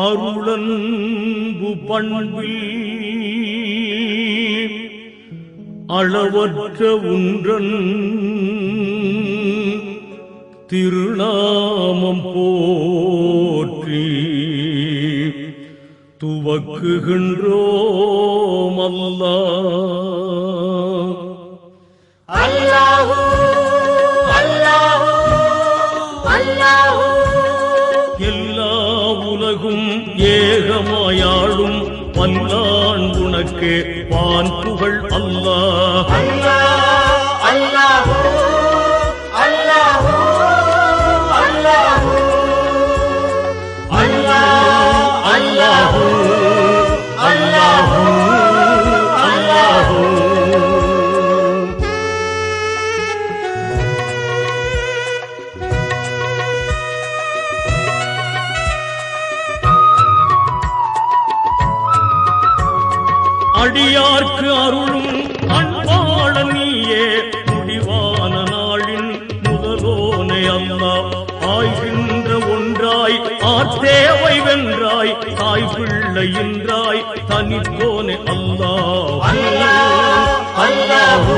அருளன்பு பண்பில் அளவற்ற உன்றன் திருநாமம் போற்றி துவக்குகின்றோம் அல்லா. அல்லாஹு அல்லாஹு அல்லாஹு. உலகும் ஏகமாயாளும் வல்லான் உனக்கு வான் புகழ் அல்லா அல்லா அல்லாஹோ. அடியார்க்கு அருளும் அன்பாள நீயே முடிவான நாளின் முதலோனை அல்லா ஆய்கின்ற ஒன்றாய் ஆத்தேவை வென்றாய் தாய் பிள்ளை என்றாய் தனித்தோனே அல்லா. அல்லாஹூ அல்லாஹூ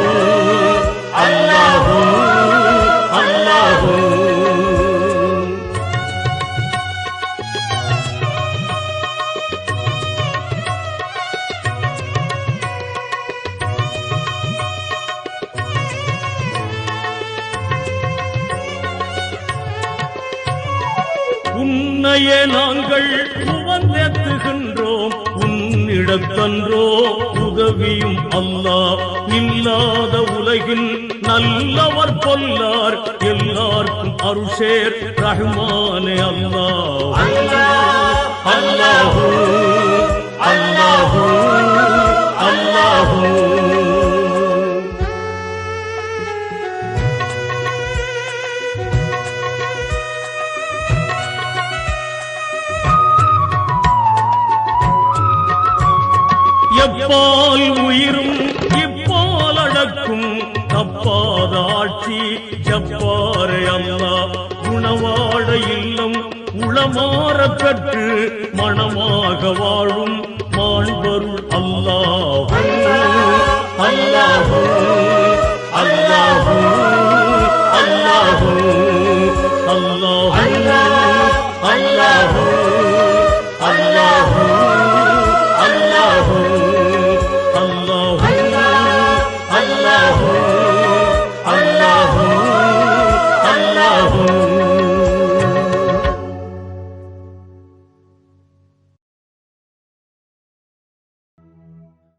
உன்னையே நாங்கள் உவந்தேத்துகின்றோம். உன்னிடத்தன்றோ உதவியும் அல்லா. இல்லாத உலகில் நல்லவர் பொல்லார். எல்லாருக்கும் அருஷேர் ரஹ்மானே அல்லா எப்பால் உயிரும் இப்பால் அடக்கும். தப்பாத ஆட்சி ஜப்பாரை அல்லா குணவாட இல்லம் உளமாற பெற்று மனமாக வாழும் மாண்பருள் அல்லாஹூ. அல்லாஹூ அல்லாஹூ அல்லாஹூ. அல்லாஹூ அல்லாஹூ.